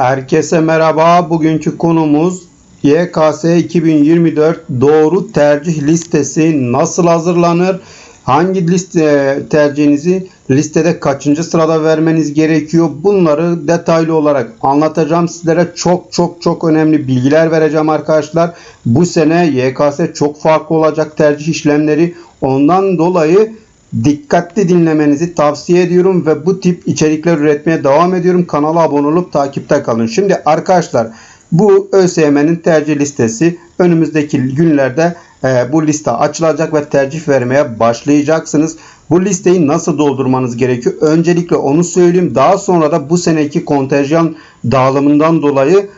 Herkese merhaba. Bugünkü konumuz YKS 2024 doğru tercih listesi nasıl hazırlanır? Hangi liste tercihinizi listede kaçıncı sırada vermeniz gerekiyor? Bunları detaylı olarak anlatacağım sizlere. Çok çok çok önemli bilgiler vereceğim arkadaşlar. Bu sene YKS çok farklı olacak tercih işlemleri. Ondan dolayı dikkatli dinlemenizi tavsiye ediyorum ve bu tip içerikler üretmeye devam ediyorum. Kanala abone olup takipte kalın. Şimdi arkadaşlar bu ÖSYM'nin tercih listesi önümüzdeki günlerde e, bu liste açılacak ve tercih vermeye başlayacaksınız. Bu listeyi nasıl doldurmanız gerekiyor? Öncelikle onu söyleyeyim. Daha sonra da bu seneki kontenjan dağılımından dolayı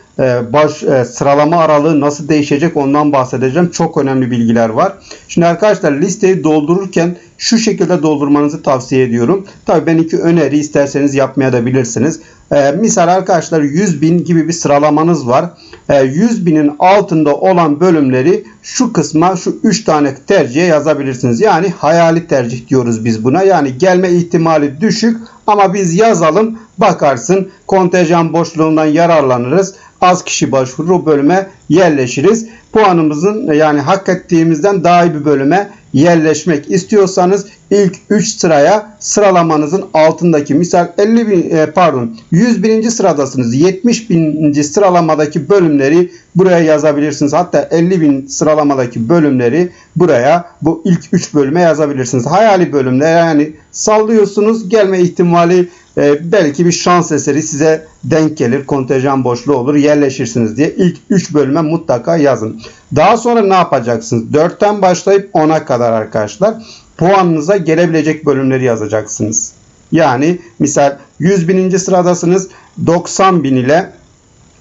baş e, sıralama aralığı nasıl değişecek ondan bahsedeceğim. Çok önemli bilgiler var. Şimdi arkadaşlar listeyi doldururken şu şekilde doldurmanızı tavsiye ediyorum. Tabii ben iki öneri isterseniz yapmaya da bilirsiniz. E, misal arkadaşlar 100 bin gibi bir sıralamanız var. E, 100 binin altında olan bölümleri şu kısma şu 3 tane tercihe yazabilirsiniz. Yani hayali tercih diyoruz biz buna. Yani gelme ihtimali düşük ama biz yazalım bakarsın kontenjan boşluğundan yararlanırız. Az kişi başvurur o bölüme yerleşiriz. Puanımızın yani hak ettiğimizden daha iyi bir bölüme yerleşmek istiyorsanız ilk 3 sıraya sıralamanızın altındaki misal 50 bin e, pardon 101. sıradasınız 70 bininci sıralamadaki bölümleri buraya yazabilirsiniz hatta 50 bin sıralamadaki bölümleri buraya bu ilk 3 bölüme yazabilirsiniz hayali bölümler yani sallıyorsunuz gelme ihtimali e, belki bir şans eseri size denk gelir kontenjan boşluğu olur yerleşirsiniz diye ilk 3 bölüme mutlaka yazın daha sonra ne yapacaksınız 4'ten başlayıp 10'a kadar arkadaşlar puanınıza gelebilecek bölümleri yazacaksınız. Yani misal 100 bininci sıradasınız 90 bin ile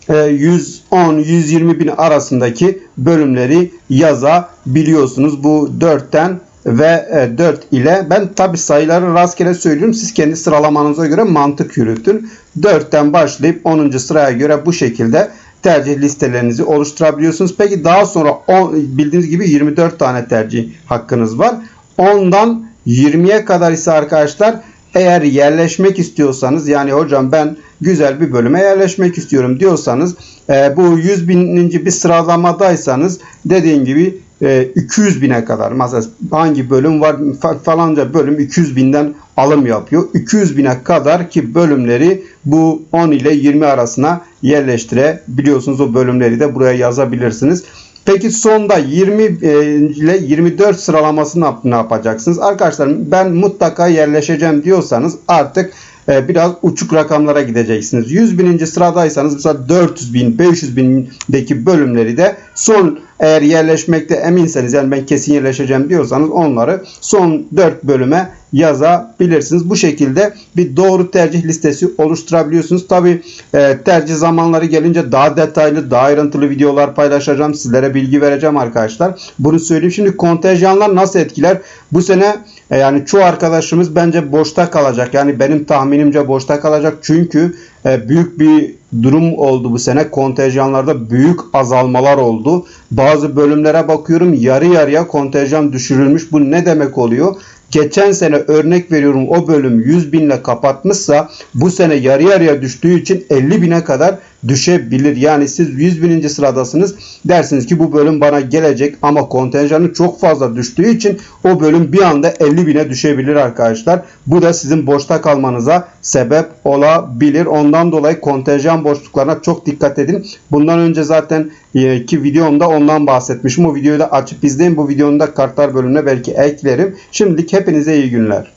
110-120 bin arasındaki bölümleri yazabiliyorsunuz. Bu 4'ten ve 4 ile ben tabi sayıları rastgele söylüyorum. Siz kendi sıralamanıza göre mantık yürütün. 4'ten başlayıp 10. sıraya göre bu şekilde tercih listelerinizi oluşturabiliyorsunuz. Peki daha sonra 10, bildiğiniz gibi 24 tane tercih hakkınız var. 10'dan 20'ye kadar ise arkadaşlar eğer yerleşmek istiyorsanız yani hocam ben güzel bir bölüme yerleşmek istiyorum diyorsanız e, bu 100 bininci bir sıralamadaysanız dediğim gibi e, 200 bine kadar mesela hangi bölüm var falanca bölüm 200 binden alım yapıyor. 200 bine kadar ki bölümleri bu 10 ile 20 arasına yerleştirebiliyorsunuz. O bölümleri de buraya yazabilirsiniz. Peki sonda 20 ile 24 sıralamasını ne yapacaksınız? Arkadaşlar ben mutlaka yerleşeceğim diyorsanız artık biraz uçuk rakamlara gideceksiniz. 100 bininci sıradaysanız mesela 400 bin, 500 bindeki bölümleri de son eğer yerleşmekte eminseniz yani ben kesin yerleşeceğim diyorsanız onları son 4 bölüme yazabilirsiniz. Bu şekilde bir doğru tercih listesi oluşturabiliyorsunuz. Tabi e, tercih zamanları gelince daha detaylı, daha ayrıntılı videolar paylaşacağım. Sizlere bilgi vereceğim arkadaşlar. Bunu söyleyeyim. Şimdi kontenjanlar nasıl etkiler? Bu sene e, yani çoğu arkadaşımız bence boşta kalacak. Yani benim tahminimce boşta kalacak. Çünkü büyük bir durum oldu bu sene. Kontenjanlarda büyük azalmalar oldu. Bazı bölümlere bakıyorum yarı yarıya kontenjan düşürülmüş. Bu ne demek oluyor? geçen sene örnek veriyorum o bölüm 100 binle kapatmışsa bu sene yarı yarıya düştüğü için 50 bine kadar düşebilir. Yani siz 100 bininci sıradasınız dersiniz ki bu bölüm bana gelecek ama kontenjanı çok fazla düştüğü için o bölüm bir anda 50 bine düşebilir arkadaşlar. Bu da sizin boşta kalmanıza sebep olabilir. Ondan dolayı kontenjan boşluklarına çok dikkat edin. Bundan önce zaten e, ki videomda ondan bahsetmişim. O videoyu da açıp izleyin. Bu videonun da kartlar bölümüne belki eklerim. Şimdilik hepinize iyi günler.